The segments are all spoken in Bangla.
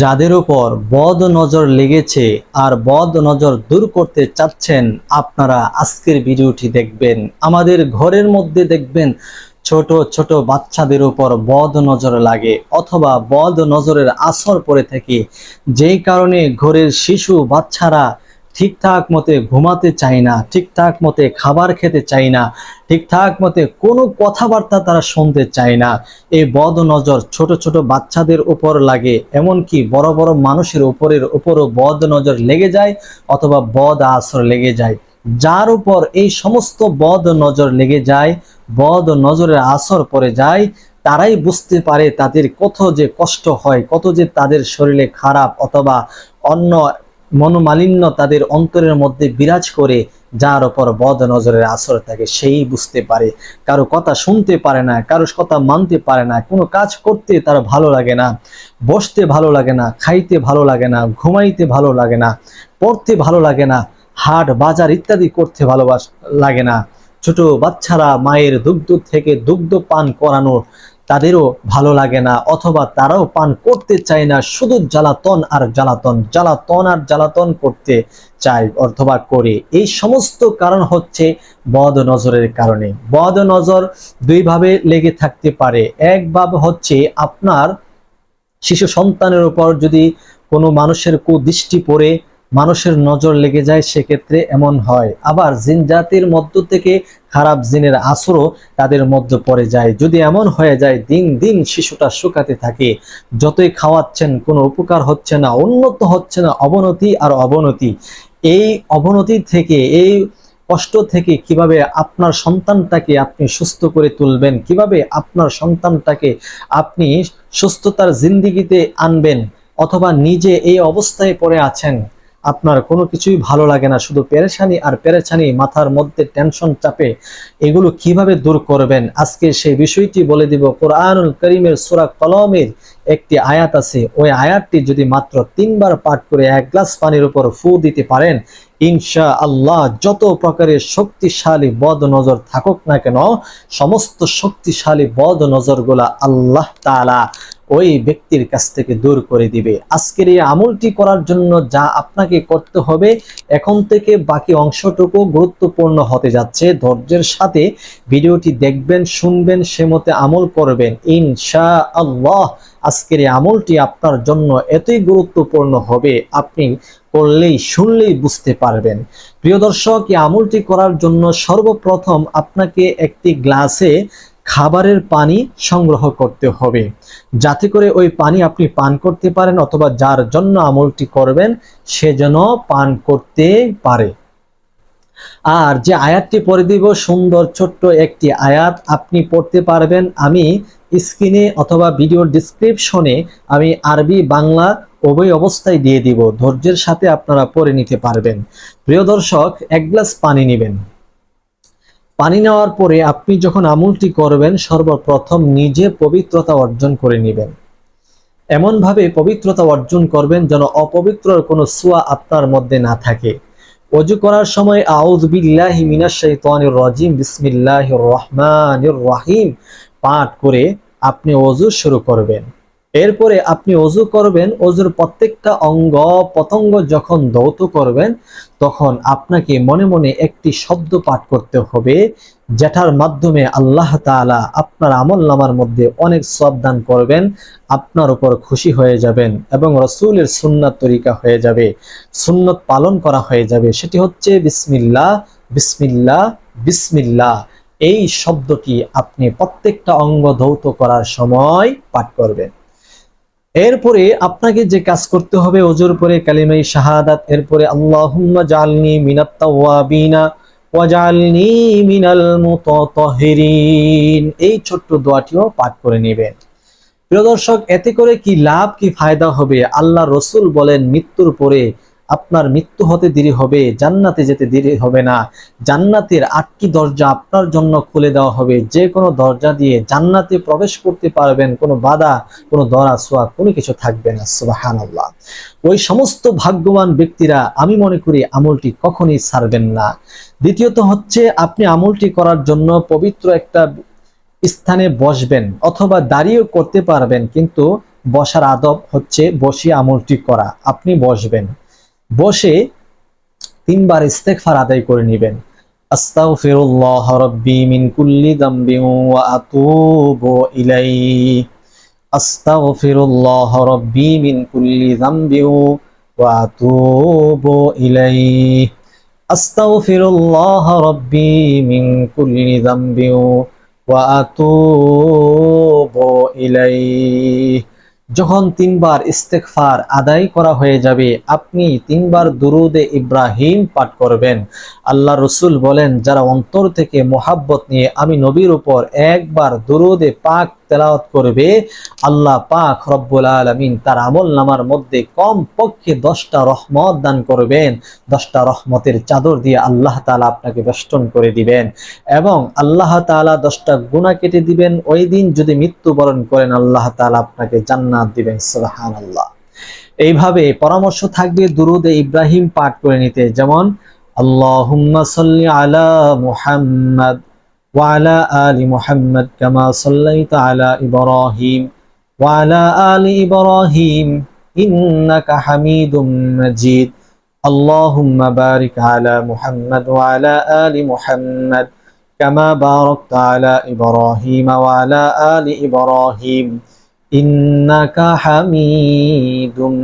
যাদের উপর বদ নজর লেগেছে আর বদ নজর দূর করতে চাচ্ছেন, আপনারা আজকের ভিডিওটি দেখবেন। আমাদের ঘরের মধ্যে দেখবেন ছোট ছোট বাচ্চাদের উপর বদ নজর লাগে অথবা বদ নজরের আসর পড়ে থাকে। যেই কারণে ঘরের শিশু, বাচ্চারা ঠিকঠাক মতে ঘুমাতে চায় না, ঠিকঠাক মতে খাবার খেতে চায় না, ঠিকঠাক মতে কোনো কথাবার্তা তারা শুনতে চায় না। এই বদ নজর ছোট ছোট বাচ্চাদের উপর লাগে, এমনকি বড় বড় মানুষের উপরের উপরও বদ নজর লেগে যায় অথবা বদ আসর লেগে যায়। যার উপর এই সমস্ত বদ নজর লেগে যায়, বদ নজরের আসর পড়ে যায়, তারাই বুঝতে পারে তাদের কত যে কষ্ট হয়, কত যে তাদের শরীরে খারাপ অথবা অন্য মনোমালিন্য তাদের অন্তরের মধ্যে বিরাজ করে, যার ওপর বদ নজরের আসর থাকে, সেই বুঝতে পারে। কারও কথা শুনতে পারে না, কারও কথা মানতে পারে না, কোনো কাজ করতে তার ভালো লাগে না, বসতে ভালো লাগে না, খাইতে ভালো লাগে না, ঘুমাইতে ভালো লাগে না, পড়তে ভালো লাগে না, হাট, বাজার ইত্যাদি করতে ভালোবাস, লাগে না। ছোট বাচ্চারা মায়ের দুগ্ধ থেকে দুগ্ধ পান করানো তাদেরও ভালো লাগে না, অথবা তারাও পান করতে চায় না, শুধু জ্বালাতন আর জ্বালাতন জ্বালাতন আর জ্বালাতন করতে চায় অথবা করে। এই সমস্ত কারণ হচ্ছে বদ নজরের কারণে। বদ নজর দুইভাবে লেগে থাকতে পারে। এক ভাব হচ্ছে আপনার শিশু সন্তানের উপর যদি কোনো মানুষের কুদৃষ্টি পড়ে মানুষের নজর লেগে যায় সেক্ষেত্রে এমন হয়। আবার জিন জাতির মধ্য থেকে খারাপ জিনের আসরও তাদের মধ্যে পড়ে যায়। যদি এমন হয়ে যায়, দিন দিন শিশুটা শুকাতে থাকে। যতই খাওয়াচ্ছেন, কোনো উপকার হচ্ছে না, উন্নত হচ্ছে না, অবনতি আর অবনতি। এই অবনতি থেকে, এই কষ্ট থেকে কীভাবে আপনার সন্তানটাকে আপনি সুস্থ করে তুলবেন, কীভাবে আপনার সন্তানটাকে আপনি সুস্থতার জিন্দিগিতে আনবেন, অথবা নিজে এই অবস্থায় পড়ে আছেন আপনার কোনো কিছুই ভালো লাগে না। শুধু পেরেশানি আর পেরেছানি মাথার মধ্যে টেনশন চাপে এগুলো কীভাবে দূর করবেন? আজকে সেই বিষয়টি বলে দিব। কোরআনুল করিমের সুরা কলমের একটি আয়াত আছে। ওই আয়াতটি যদি মাত্র তিনবার পাঠ করে এক গ্লাস পানির উপর ফু দিতে পারেন ইনশা আল্লাহ যত প্রকারের শক্তিশালী বদ নজর থাকুক না কেন, সমস্ত শক্তিশালী বদ নজরগুলা আল্লাহ তাআলা ওই ব্যক্তির কাছ থেকে দূর করে দিবে। আজকের এই আমলটি করার জন্য যা আপনাকে করতে হবে, এখন থেকে বাকি অংশটুকু গুরুত্বপূর্ণ হতে যাচ্ছে। ধৈর্যের সাথে ভিডিওটি দেখবেন, শুনবেন, সে মতে আমল করবেন। ইনশা আল্লাহ আজকের এই আমলটি আপনার জন্য এতই গুরুত্বপূর্ণ হবে, আপনি করলেই, শুনলেই বুঝতে পারবেন। প্রিয় দর্শক, এই আমলটি করার জন্য সর্বপ্রথম আপনাকে একটি গ্লাসে খাবারের পানি সংগ্রহ করতে হবে। যাতে করে ওই পানি আপনি পান করতে পারেন অথবা যার জন্য আমলটি করবেন, সে যেন পান করতে পারে। আর যে আয়াতটি পড়ে দিব, সুন্দর ছোট্ট একটি আয়াত, আপনি পড়তে পারবেন। আমি স্ক্রিনে অথবা ভিডিওর ডিসক্রিপশনে আমি আরবি, বাংলা উভয় অবস্থায় দিয়ে দিব। ধৈর্যের সাথে আপনারা পড়ে নিতে পারবেন। প্রিয় দর্শক, এক গ্লাস পানি নেবেন। পানি নেওয়ার পরে আপনি যখন আমলটি করবেন, সর্বপ্রথম নিজে পবিত্রতা অর্জন করে নেবেন। এমনভাবে পবিত্রতা অর্জন করবেন যেন অপবিত্রর কোনো সুয়া আপনার মধ্যে না থাকে। অজু করার সময় আউজ বিল্লাহি মিনাশ শাইতানির রাজিম, বিসমিল্লাহির রহমানির রহিম পাঠ করে আপনি অজু শুরু করবেন। এরপরে আপনি অজু করবেন, অজুর প্রত্যেকটা অঙ্গ পতঙ্গ যখন দৌত করবেন, তখন আপনাকে মনে মনে একটি শব্দ পাঠ করতে হবে, যেটার মাধ্যমে আল্লাহ তাআলা আপনার আমল নামার মধ্যে অনেক সব দান করবেন, আপনার উপর খুশি হয়ে যাবেন এবং রসুলের সুন্নাত তরিকা হয়ে যাবে, সুন্নত পালন করা হয়ে যাবে। সেটি হচ্ছে বিসমিল্লাহ বিসমিল্লাহ বিসমিল্লাহ। এই শব্দটি আপনি প্রত্যেকটা অঙ্গ ধৌত করার সময় পাঠ করবেন। এরপরে আপনাকে যে কাজ করতে হবে, ওজোর পরে কালিমাই শাহাদাত, এরপরে আল্লাহুম্মা জালনি মিনাত তাওয়াবিনা ওয়াজালনি মিনাল মুতাতাহিরিন। এই ছোট্ট দোয়াটিও পাঠ করে নেবেন। প্রিয় দর্শক, এতে করে কি লাভ, কি ফায়দা হবে? আল্লাহ রসুল বলেন, মৃত্যুর পরে আপনার মৃত্যু হতে দেরি হবে, জান্নাতে যেতে দেরি হবে না। জান্নাতের আটটি দরজা আপনার জন্য খুলে দেওয়া হবে। যে কোনো দরজা দিয়ে জান্নাতে প্রবেশ করতে পারবেন, কোনো বাধা, কোনো দরা সোয়া, কোনো কিছু থাকবে না। সুবাহান ওই সমস্ত ভাগ্যবান ব্যক্তিরা, আমি মনে করি আমলটি কখনই ছাড়বেন না। দ্বিতীয়ত হচ্ছে, আপনি আমলটি করার জন্য পবিত্র একটা স্থানে বসবেন অথবা দাঁড়িয়েও করতে পারবেন, কিন্তু বসার আদব হচ্ছে বসে আমলটি করা। আপনি বসবেন। বসে তিনবার ইস্তেগফার আদায় করে নেবেন। আস্তাগফিরুল্লাহ রাব্বি মিন কুল্লি দামবি ওয়া আতুবু ইলাইহি। আস্তাগফিরুল্লাহ রাব্বি মিন কুল্লি দামবি ওয়া আতুবু ইলাইহি। আস্তাগফিরুল্লাহ রাব্বি মিন কুল্লি দামবি ওয়া আতুবু ইলাইহি। যখন তিনবার ইস্তেগফার আদায় করা হয়ে যাবে, আপনি তিনবার দুরুদে ইব্রাহিম পাঠ করবেন। আল্লাহ রসুল বলেন, যারা অন্তর থেকে মোহাব্বত নিয়ে আমি নবীর উপর একবার দুরুদে পাক তেলাওয়াত করবে, আল্লাহ পাক রব্বুল আলমিন তার আমল নামার মধ্যে কম পক্ষে দশটা রহমত দান করবেন। দশটা রহমতের চাদর দিয়ে আল্লাহ তালা আপনাকে বেষ্টন করে দিবেন এবং আল্লাহ তালা দশটা গুণা কেটে দিবেন। ওই দিন যদি মৃত্যুবরণ করেন, আল্লাহ তালা আপনাকে জান্নাত জান্নাত দিবেন সোহান আল্লাহ এইভাবে পরামর্শ থাকবে, দুরুদে ইব্রাহিম পাঠ করে নিতে। যেমন, আল্লাহুম্মা সাল্লি আলা ওয়ালা আলি মুহাম্মদ কামা সাল্লাইতা আলা ইব্রাহিম ওয়ালা আলি ইব্রাহিম ইন্নাকা হামিদুম মাজিদ। আল্লাহুম্মা বারিক আলা আলি কামা বারাকতা আলা ইব্রাহিম আলি ইব্রাহিম। ইন্নাকা হামিদুম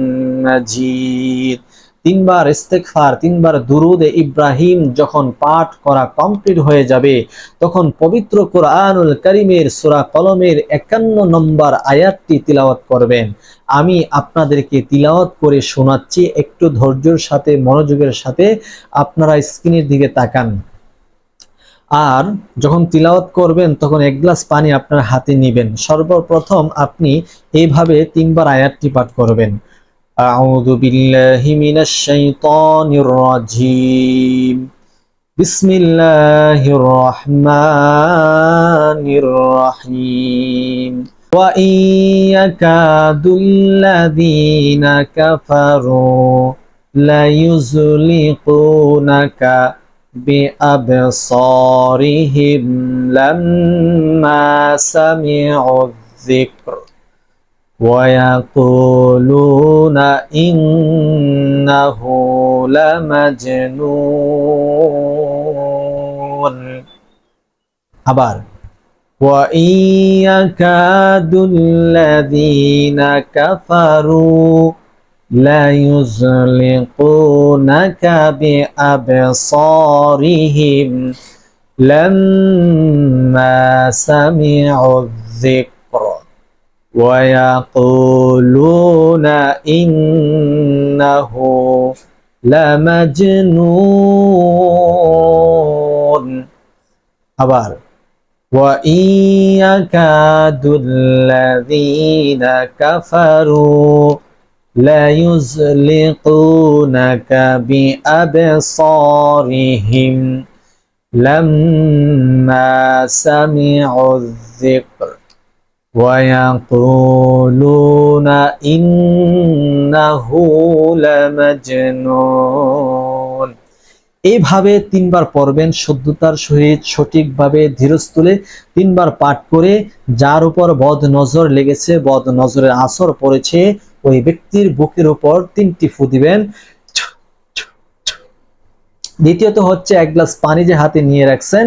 মাজিদ। তিনবার ইস্তেকফার তিনবার দুরুদে ইব্রাহিম যখন পাঠ করা কমপ্লিট হয়ে যাবে, তখন পবিত্র কোরআনুল করিমের সুরা কলমের একান্ন নম্বর আয়াতটি তিলাওয়াত করবেন। আমি আপনাদেরকে তিলাওয়াত করে শোনাচ্ছি, একটু ধৈর্যের সাথে, মনোযোগের সাথে, আপনারা স্ক্রিনের দিকে তাকান। আর যখন তিলাওয়াত করবেন তখন এক গ্লাস পানি আপনার হাতে নেবেন সর্বপ্রথম আপনি এইভাবে তিনবার আয়াতটি পাঠ করবেন أعوذ بالله من الشيطان الرجيم بسم الله الرحمن الرحيم وإن يكاد الذين كفروا ليزلقونك بأبصارهم لما سمعوا الذكر ويقولون إنه لمجنون আবার وإن يكاد الذين كفروا ليزلقونك بأبصارهم لما سمعوا الذكر ويقولون إنه لمجنون আবার وإن يكاد الذين كفروا ليزلقونك بأبصارهم لما سمعوا الذكر ويقولون إنه لمجنون এইভাবে তিনবার পড়বেন শুদ্ধতার সহিত সঠিকভাবে ধীরস্থলে তিনবার পাঠ করে যার উপর বদ নজর লেগেছে বদ নজরের আসর পড়েছে ওই ব্যক্তির বুকের উপর তিনটি ফু দিবেন। দ্বিতীয়ত হচ্ছে এক গ্লাস পানি যে হাতে নিয়ে রাখছেন,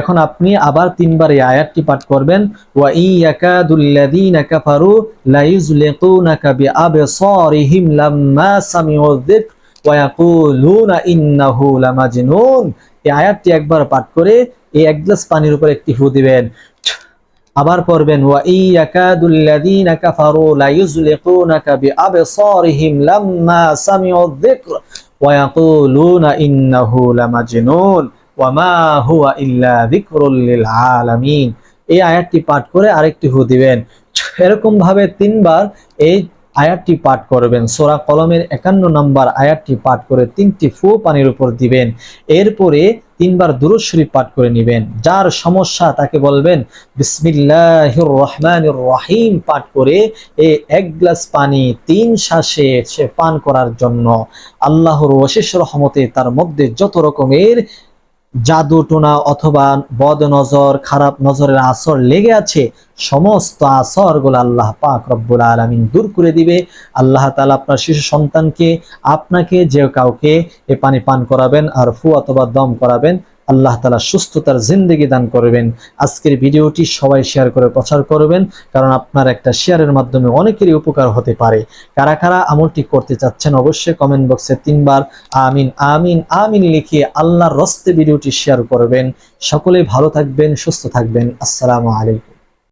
এখন আপনি আবার তিনবার এই আয়াতটি পাঠ করবেন। ওয়া ইয়াকাদুল্লাযীনা কাফারু লা ইউযলিকুনাকা বিআবসারিহিম লাম্মা সামিউ যিকর ওয়া ইয়াকুলুনা ইন্নাহু লামাজনুন। এই আয়াতটি একবার পাঠ করে এই এক গ্লাস পানির উপর একটি ফু দিবেন। আবার পড়বেন, ওয়া ইয়াকাদুল্লাযীনা কাফারু লা ইউযলিকুনাকা বিআবসারিহিম লাম্মা সামিউ যিকর ওয়া ইয়াকুলুনা ইন্নাহু লামাজনুন ওয়া মা হুয়া ইল্লা যিকরুল লিল আলামিন। এই আয়াতটি পাঠ করে আরেকটি হু দিবেন। এরকম ভাবে তিনবার এই আয়াতটি পাঠ করবেন। সোরা কলমের একান্ন নম্বর আয়াতটি পাঠ করে তিনটি ফু পানির উপর দিবেন। এরপরে তিনবার দুরুদ শরীফ পাঠ করে নেবেন। যার সমস্যা তাকে বলবেন, বিসমিল্লাহির রহমানির রহিম পাঠ করে এই এক গ্লাস পানি তিন শ্বাসে সে পান করার জন্য। আল্লাহর অশেষ রহমতে তার মধ্যে যত রকমের জাদু টোনা অথবা বদ নজর, খারাপ নজরের আসর লেগে আছে, সমস্ত আসরগুলো আল্লাহ পাক রব্বুল আলমিন দূর করে দিবে। আল্লাহ তালা আপনার শিশু সন্তানকে, আপনাকে যে কাউকে এ পানি পান করাবেন আর ফু অথবা দম করাবেন আল্লাহ তালা সুস্থতার জিন্দেগি দান করবেন। আজকের ভিডিওটি সবাই শেয়ার করে প্রচার করবেন, কারণ আপনার একটা শেয়ারের মাধ্যমে অনেকেরই উপকার হতে পারে। কারা কারা আমলটি করতে চাচ্ছেন অবশ্যই কমেন্ট বক্সে তিনবার আমিন আমিন আমিন লিখিয়ে আল্লাহর রস্তে ভিডিওটি শেয়ার করবেন। সকলে ভালো থাকবেন, সুস্থ থাকবেন। আসসালামু আলাইকুম।